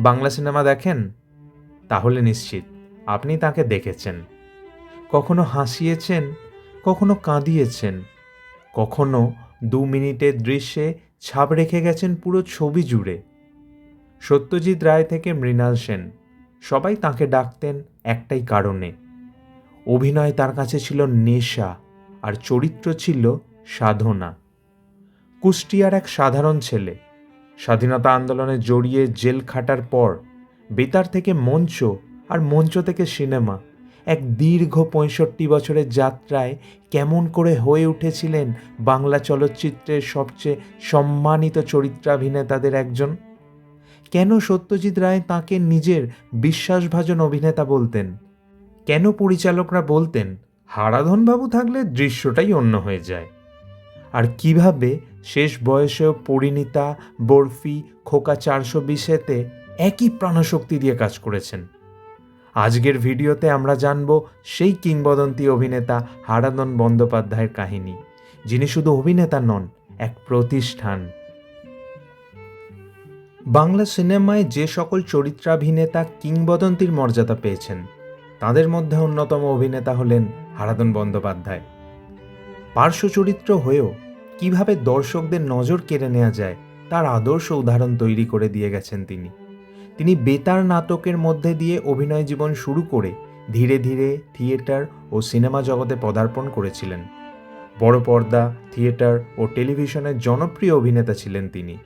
Bangla cinema দেখেন? তাহলে নিশ্চিত, আপনি তাকে দেখেছেন। কখনো হাসিয়েছেন, কখনো কাঁদিয়েছেন, কখনো দু মিনিটের দৃশ্যে ছাপ রেখে গেছেন পুরো ছবি জুড়ে। সত্যজিৎ রায় থেকে মৃণাল সেন, সবাই তাকে ডাকতেন একটাই কারণে। অভিনয় তার কাছে ছিল নেশা আর চরিত্র ছিল সাধনা। কুষ্টিয়ার এক সাধারণ ছেলে স্বাধীনতা আন্দোলনে জড়িয়ে জেল খাটার পর, বেতার থেকে মঞ্চ আর মঞ্চ থেকে সিনেমা, এক দীর্ঘ পঁয়ষট্টি বছরের যাত্রায় কেমন করে হয়ে উঠেছিলেন বাংলা চলচ্চিত্রের সবচেয়ে সম্মানিত চরিত্রাভিনেতাদের একজন? কেন সত্যজিৎ রায় তাকে নিজের বিশ্বাসভাজন অভিনেতা বলতেন? কেন পরিচালকরা বলতেন, হারাধনবাবু থাকলে দৃশ্যটাই অন্য হয়ে যায় আর কীভাবে শেষ বয়সেও পরিণীতা, বরফি, খোকা চারশো বিশেতে একই প্রাণশক্তি দিয়ে কাজ করেছেন। আজকের ভিডিওতে আমরা জানব সেই কিংবদন্তি অভিনেতা হারাধন বন্দ্যোপাধ্যায়ের কাহিনী, যিনি শুধু অভিনেতা নন, এক প্রতিষ্ঠান। বাংলা সিনেমায় যে সকল চরিত্রাভিনেতা কিংবদন্তির মর্যাদা পেয়েছেন, তাদের মধ্যে অন্যতম অভিনেতা হলেন হারাদন বন্দ্যোপাধ্যায়। পার্শ্ব চরিত্র হয়েও কীভাবে দর্শকদের নজর কেড়ে নেওয়া যায়, তার আদর্শ উদাহরণ তৈরি করে দিয়ে গেছেন তিনি। তিনি বেতার নাটকের মধ্যে দিয়ে অভিনয় জীবন শুরু করে ধীরে ধীরে থিয়েটার ও সিনেমা জগতে পদার্পণ করেছিলেন। বড় পর্দা, থিয়েটার ও টেলিভিশনের জনপ্রিয় অভিনেতা ছিলেন তিনি।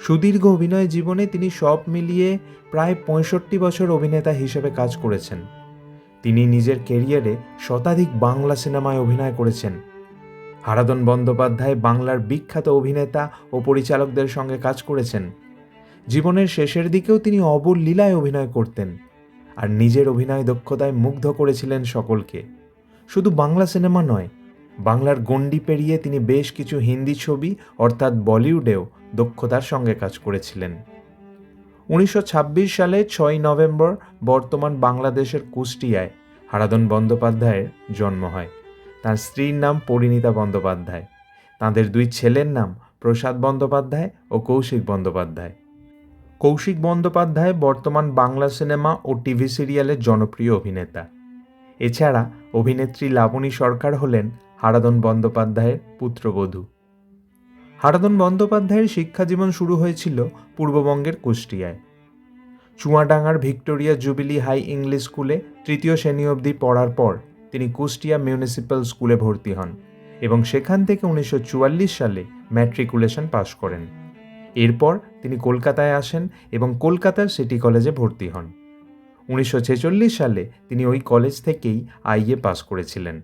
সুদীর্ঘ অভিনয় জীবনে তিনি সব মিলিয়ে প্রায় পঁয়ষট্টি বছর অভিনেতা হিসেবে কাজ করেছেন। তিনি নিজের কেরিয়ারে শতাধিক বাংলা সিনেমায় অভিনয় করেছেন। হারাধন বন্দ্যোপাধ্যায় বাংলার বিখ্যাত অভিনেতা ও পরিচালকদের সঙ্গে কাজ করেছেন। জীবনের শেষের দিকেও তিনি অবলীলায় অভিনয় করতেন আর নিজের অভিনয় দক্ষতায় মুগ্ধ করেছিলেন সকলকে। শুধু বাংলা সিনেমা নয়, বাংলার গণ্ডি পেরিয়ে তিনি বেশ কিছু হিন্দি ছবি, অর্থাৎ বলিউডেও দক্ষতার সঙ্গে কাজ করেছিলেন। উনিশশো ছাব্বিশ সালে ছয় নভেম্বর বর্তমান বাংলাদেশের কুষ্টিয়ায় হারাদন বন্দ্যোপাধ্যায়ের জন্ম হয়। তার স্ত্রীর নাম পরিণীতা বন্দ্যোপাধ্যায়। তাঁদের দুই ছেলের নাম প্রসাদ বন্দ্যোপাধ্যায় ও কৌশিক বন্দ্যোপাধ্যায়। কৌশিক বন্দ্যোপাধ্যায় বর্তমান বাংলা সিনেমা ও টিভি সিরিয়ালের জনপ্রিয় অভিনেতা। এছাড়া অভিনেত্রী লাবণী সরকার হলেন হারাদন বন্দ্যোপাধ্যায়ের পুত্রবধূ। হারাধন বন্দ্যোপাধ্যায়ের শিক্ষাজীবন শুরু হয়েছিল পূর্ববঙ্গের কুষ্টিয়ায়। চুয়াডাঙ্গার ভিক্টোরিয়া জুবিলি হাই ইংলিশ স্কুলে তৃতীয় শ্রেণি অবধি পড়ার পর তিনি কুষ্টিয়া মিউনিসিপ্যাল স্কুলে ভর্তি হন এবং সেখান থেকে উনিশশো চুয়াল্লিশ সালে ম্যাট্রিকুলেশন পাশ করেন। এরপর তিনি কলকাতায় আসেন এবং কলকাতার সিটি কলেজে ভর্তি হন। উনিশশো ছেচল্লিশ সালে তিনি ওই কলেজ থেকেই আইএ পাস করেছিলেন।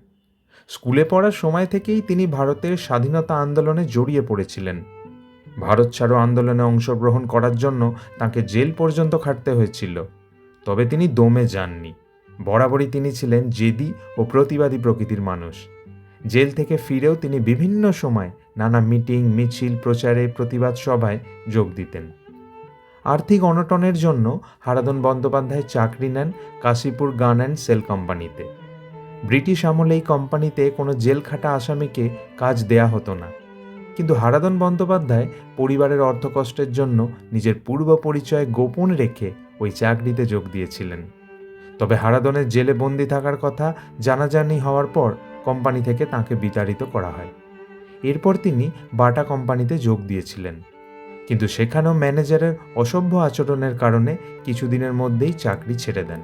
স্কুলে পড়ার সময় থেকেই তিনি ভারতের স্বাধীনতা আন্দোলনে জড়িয়ে পড়েছিলেন। ভারত ছাড়ো আন্দোলনে অংশগ্রহণ করার জন্য তাকে জেল পর্যন্ত খাটতে হয়েছিল, তবে তিনি দমে যাননি। বরাবরই তিনি ছিলেন জেদি ও প্রতিবাদী প্রকৃতির মানুষ। জেল থেকে ফিরেও তিনি বিভিন্ন সময় নানা মিটিং, মিছিল, প্রচারে, প্রতিবাদ সভায় যোগ দিতেন। আর্থিক অনটনের জন্য হারাদন বন্দ্যোপাধ্যায় চাকরি নেন কাশীপুর গান অ্যান্ড সেল কোম্পানিতে। ব্রিটিশ আমলে এই কোম্পানিতে কোনো জেল খাটা আসামিকে কাজ দেয়া হতো না। কিন্তু হারাদন বন্দ্যোপাধ্যায় পরিবারের অর্থকষ্টের জন্য নিজের পূর্ব পরিচয় গোপন রেখে ওই চাকরিতে যোগ দিয়েছিলেন। তবে হারাদনের জেলে বন্দি থাকার কথা জানাজানি হওয়ার পর কোম্পানি থেকে তাকে বিতাড়িত করা হয়। এরপর তিনি বাটা কোম্পানিতে যোগ দিয়েছিলেন। কিন্তু সেখানেও ম্যানেজারের অসভ্য আচরণের কারণে কিছুদিনের মধ্যেই চাকরি ছেড়ে দেন।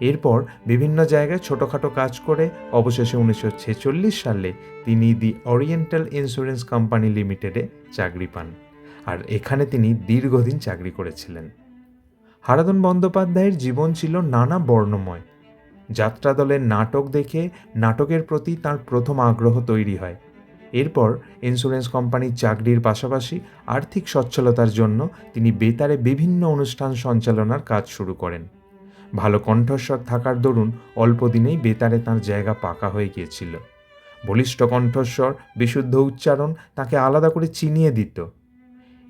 এরপর বিভিন্ন জায়গায় ছোটোখাটো কাজ করে অবশেষে উনিশশো ছেচল্লিশ সালে তিনি দি ওরিয়েন্টাল ইন্স্যুরেন্স কোম্পানি লিমিটেডে চাকরি পান। আর এখানে তিনি দীর্ঘদিন চাকরি করেছিলেন। হারাধন বন্দ্যোপাধ্যায়ের জীবন ছিল নানা বর্ণময়। যাত্রা দলের নাটক দেখে নাটকের প্রতি তার প্রথম আগ্রহ তৈরি হয়। এরপর ইন্স্যুরেন্স কোম্পানির চাকরির পাশাপাশি আর্থিক সচ্ছলতার জন্য তিনি বেতারে বিভিন্ন অনুষ্ঠান সঞ্চালনার কাজ শুরু করেন। ভালো কণ্ঠস্বর থাকার দরুন অল্প দিনেই বেতারে তার জায়গা পাকা হয়ে গিয়েছিল। বলিষ্ঠ কণ্ঠস্বর, বিশুদ্ধ উচ্চারণ তাকে আলাদা করে চিনিয়ে দিত।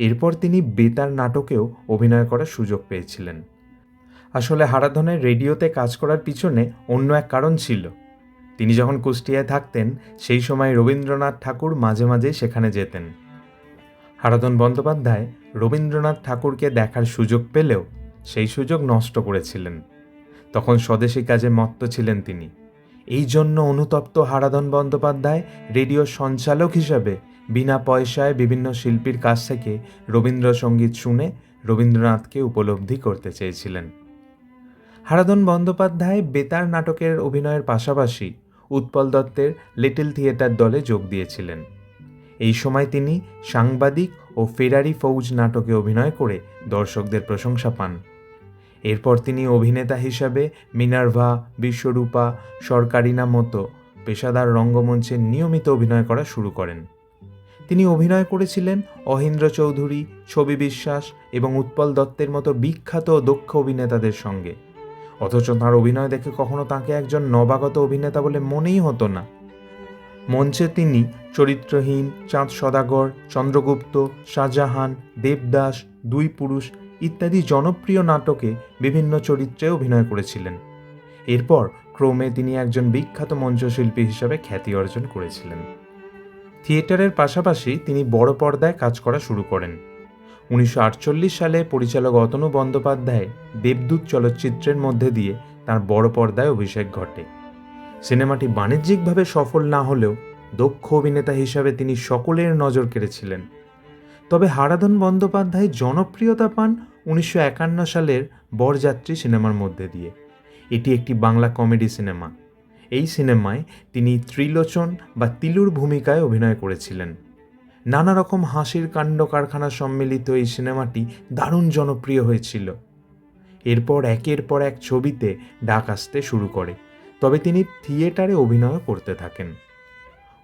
এরপর তিনি বেতার নাটকেও অভিনয় করার সুযোগ পেয়েছিলেন। আসলে হারাধনের রেডিওতে কাজ করার পিছনে অন্য এক কারণ ছিল। তিনি যখন কুষ্টিয়ায় থাকতেন, সেই সময় রবীন্দ্রনাথ ঠাকুর মাঝে মাঝে সেখানে যেতেন। হারাধন বন্দ্যোপাধ্যায় রবীন্দ্রনাথ ঠাকুরকে দেখার সুযোগ পেলেও সেই সুযোগ নষ্ট করেছিলেন। তখন স্বদেশী কাজে মত্ত ছিলেন তিনি। এই জন্য অনুতপ্ত হারাধন বন্দ্যোপাধ্যায় রেডিও সঞ্চালক হিসাবে বিনা পয়সায় বিভিন্ন শিল্পীর কাছ থেকে রবীন্দ্রসঙ্গীত শুনে রবীন্দ্রনাথকে উপলব্ধি করতে চেয়েছিলেন। হারাধন বন্দ্যোপাধ্যায় বেতার নাটকের অভিনয়ের পাশাপাশি উৎপল দত্তের লিটল থিয়েটার দলে যোগ দিয়েছিলেন। এই সময় তিনি সাংবাদিক ও ফেরারি ফৌজ নাটকে অভিনয় করে দর্শকদের প্রশংসা পান। এরপর তিনি অভিনেতা হিসাবে মিনার্ভা, বিশ্বরূপা, সরকারিনা মতো পেশাদার রঙ্গমঞ্চে নিয়মিত অভিনয় করা শুরু করেন। তিনি অভিনয় করেছিলেন অহিন্দ্র চৌধুরী, ছবি বিশ্বাস এবং উৎপল দত্তের মতো বিখ্যাত দক্ষ অভিনেতাদের সঙ্গে। অথচ তাঁর অভিনয় দেখে কখনো তাকে একজন নবাগত অভিনেতা বলে মনেই হতো না। মঞ্চে তিনি চরিত্রহীন চাঁদ সদাগর, চন্দ্রগুপ্ত, শাহজাহান, দেবদাস, দুই পুরুষ ইত্যাদি জনপ্রিয় নাটকে বিভিন্ন চরিত্রে অভিনয় করেছিলেন। এরপর ক্রমে তিনি একজন বিখ্যাত মঞ্চশিল্পী হিসাবে খ্যাতি অর্জন করেছিলেন। থিয়েটারের পাশাপাশি তিনি বড় পর্দায় কাজ করা শুরু করেন। উনিশশো আটচল্লিশ সালে পরিচালক অতনু বন্দ্যোপাধ্যায় দেবদূত চলচ্চিত্রের মধ্যে দিয়ে তার বড় পর্দায় অভিষেক ঘটে। সিনেমাটি বাণিজ্যিকভাবে সফল না হলেও দক্ষ অভিনেতা হিসাবে তিনি সকলের নজর কেড়েছিলেন। তবে হারাধন বন্দ্যোপাধ্যায় জনপ্রিয়তা পান উনিশশো একান্ন সালের বরযাত্রী সিনেমার মধ্যে দিয়ে। এটি একটি বাংলা কমেডি সিনেমা। এই সিনেমায় তিনি ত্রিলোচন বা তিলুর ভূমিকায় অভিনয় করেছিলেন। নানা রকম হাসির কাণ্ড কারখানা সম্মিলিত এই সিনেমাটি দারুণ জনপ্রিয় হয়েছিল। এরপর একের পর এক ছবিতে ডাক আসতে শুরু করে, তবে তিনি থিয়েটারে অভিনয় করতে থাকেন।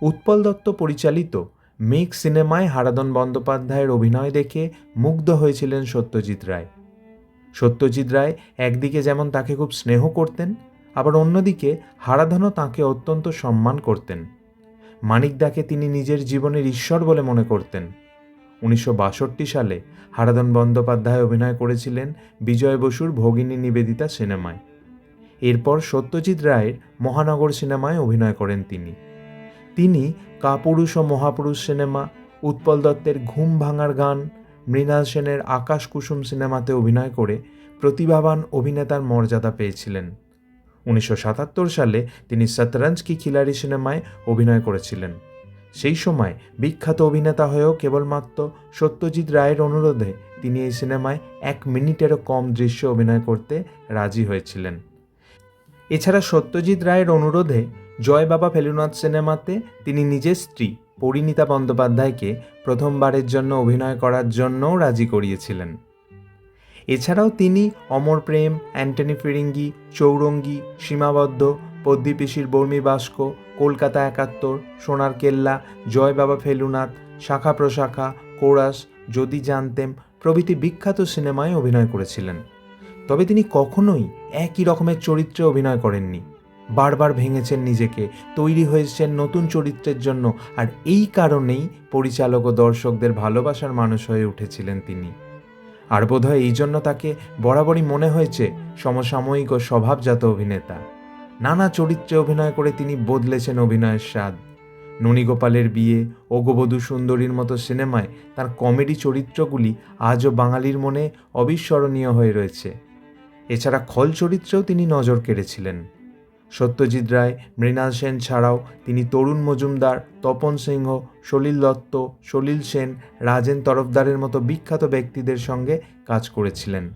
উৎপল দত্ত পরিচালিত মেঘ সিনেমায় হারাধন বন্দ্যোপাধ্যায়ের অভিনয় দেখে মুগ্ধ হয়েছিলেন সত্যজিৎ রায়। সত্যজিৎ রায় একদিকে যেমন তাকে খুব স্নেহ করতেন আবার অন্যদিকে হারাধনও তাঁকে অত্যন্ত সম্মান করতেন। মানিকদাকে তিনি নিজের জীবনের ঈশ্বর বলে মনে করতেন। উনিশশো বাষট্টি সালে হারাধন বন্দ্যোপাধ্যায় অভিনয় করেছিলেন বিজয় বসুর ভগিনী নিবেদিতা সিনেমায়। এরপর সত্যজিৎ রায়ের মহানগর সিনেমায় অভিনয় করেন তিনি। তিনি কাপুরুষ ও মহাপুরুষ সিনেমা, উৎপল দত্তের ঘুম ভাঙার গান, মৃণাল সেনের আকাশ কুসুম সিনেমাতে অভিনয় করে প্রতিভাবান অভিনেতার মর্যাদা পেয়েছিলেন। উনিশশো সাতাত্তর সালে তিনি শতরঞ্জ কি খিলাড়ি সিনেমায় অভিনয় করেছিলেন। সেই সময় বিখ্যাত অভিনেতা হয়েও কেবলমাত্র সত্যজিৎ রায়ের অনুরোধে তিনি এই সিনেমায় এক মিনিটেরও কম দৃশ্য অভিনয় করতে রাজি হয়েছিলেন। এছাড়া সত্যজিৎ রায়ের অনুরোধে জয় বাবা ফেলুনাথ সিনেমাতে তিনি নিজের স্ত্রী পরিণীতা বন্দ্যোপাধ্যায়কে প্রথমবারের জন্য অভিনয় করার জন্যও রাজি করিয়েছিলেন। এছাড়াও তিনি অমর প্রেম, অ্যান্টনি ফিরিঙ্গি, চৌরঙ্গি, সীমাবদ্ধ পদ্মীপিসির বর্মী বাস্ক, কলকাতা একাত্তর, সোনার কেল্লা, জয় বাবা ফেলুনাথ, শাখা প্রশাখা, কোরাস, যদি জানতেম প্রভৃতি বিখ্যাত সিনেমায় অভিনয় করেছিলেন। তবে তিনি কখনোই একই রকমের চরিত্রে অভিনয় করেননি। বারবার ভেঙেছেন নিজেকে, তৈরি হয়েছেন নতুন চরিত্রের জন্য, আর এই কারণেই পরিচালক ও দর্শকদের ভালোবাসার মানুষ হয়ে উঠেছিলেন তিনি। আর বোধহয় এই জন্য তাকে বরাবরই মনে হয়েছে সমসাময়িক ও স্বভাবজাত অভিনেতা। নানা চরিত্রে অভিনয় করে তিনি বদলেছেন অভিনয়ের স্বাদ। ননীগোপালের বিয়ে ওগবধূ সুন্দরীর মতো সিনেমায় তার কমেডি চরিত্রগুলি আজও বাঙালির মনে অবিস্মরণীয় হয়ে রয়েছে। এছাড়া খল চরিত্রেও তিনি নজর কেড়েছিলেন। সত্যজিৎ রায়, মৃণাল সেন ছাড়াও তিনি তরুণ মজুমদার, তপন সিংহ, সলিল দত্ত, সলিল সেন, রাজেন তরফদারের মতো বিখ্যাত ব্যক্তিদের সঙ্গে কাজ করেছিলেন।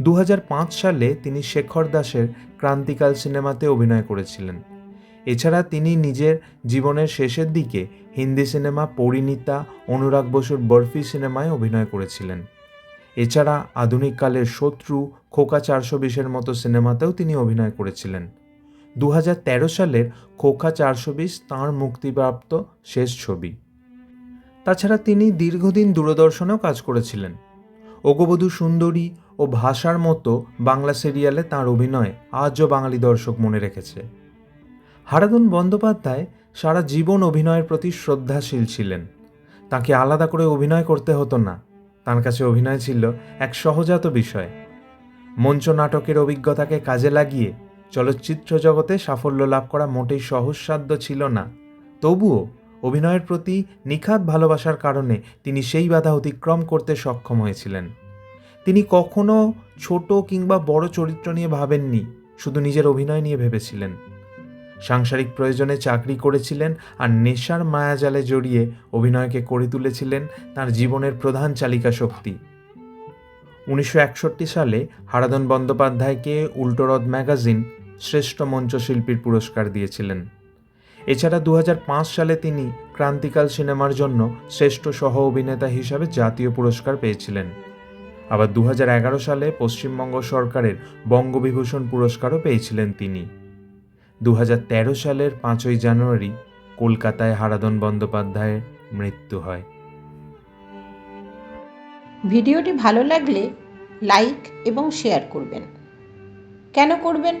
দু হাজার পাঁচ সালে তিনি শেখর দাসের ক্রান্তিকাল সিনেমাতে অভিনয় করেছিলেন। এছাড়া তিনি নিজের জীবনের শেষের দিকে হিন্দি সিনেমা পরিণীতা, অনুরাগ বসুর বরফি সিনেমায় অভিনয় করেছিলেন। এছাড়া আধুনিককালের শত্রু খোকা চারশো বিশের মতো সিনেমাতেও তিনি অভিনয় করেছিলেন। দু হাজার তেরো সালের খোখা চারশো বিশ তাঁর মুক্তিপ্রাপ্ত শেষ ছবি। তাছাড়া তিনি দীর্ঘদিন দূরদর্শনেও কাজ করেছিলেন। ওগবধূ সুন্দরী ও ভাষার মতো বাংলা সিরিয়ালে তাঁর অভিনয় আজও বাঙালি দর্শক মনে রেখেছে। হারাধন বন্দ্যোপাধ্যায় সারা জীবন অভিনয়ের প্রতি শ্রদ্ধাশীল ছিলেন। তাকে আলাদা করে অভিনয় করতে হতো না। তার কাছে অভিনয় ছিল এক সহজাত বিষয়। মঞ্চ নাটকের অভিজ্ঞতাকে কাজে লাগিয়ে চলচ্চিত্র জগতে সাফল্য লাভ করা মোটেই সহজসাধ্য ছিল না। তবুও অভিনয়ের প্রতি নিখাত ভালোবাসার কারণে তিনি সেই বাধা অতিক্রম করতে সক্ষম হয়েছিলেন। তিনি কখনো ছোট কিংবা বড় চরিত্র নিয়ে ভাবেননি, শুধু নিজের অভিনয় নিয়ে ভেবেছিলেন। সাংসারিক প্রয়োজনে চাকরি করেছিলেন আর নেশার মায়াজালে জড়িয়ে অভিনয়কে করে তুলেছিলেন তার জীবনের প্রধান চালিকা শক্তি। উনিশশো একষট্টি সালে হারাধন বন্দ্যোপাধ্যায়কে উল্টোরদ ম্যাগাজিন শ্রেষ্ঠ মঞ্চশিল্পীর পুরস্কার দিয়েছিলেন। এছাড়া দু হাজার পাঁচ সালে তিনি ক্রান্তিকাল সিনেমার জন্য শ্রেষ্ঠ সহ অভিনেতা হিসাবে জাতীয় পুরস্কার পেয়েছিলেন। আবার দু হাজার এগারো সালে পশ্চিমবঙ্গ সরকারের বঙ্গবিভূষণ পুরস্কারও পেয়েছিলেন তিনি। দু হাজার তেরো সালের পাঁচই জানুয়ারি কলকাতায় হারাধন বন্দ্যোপাধ্যায়ের মৃত্যু হয়। ভিডিওটি ভালো লাগলে লাইক এবং শেয়ার করবেন। কেন করবেন?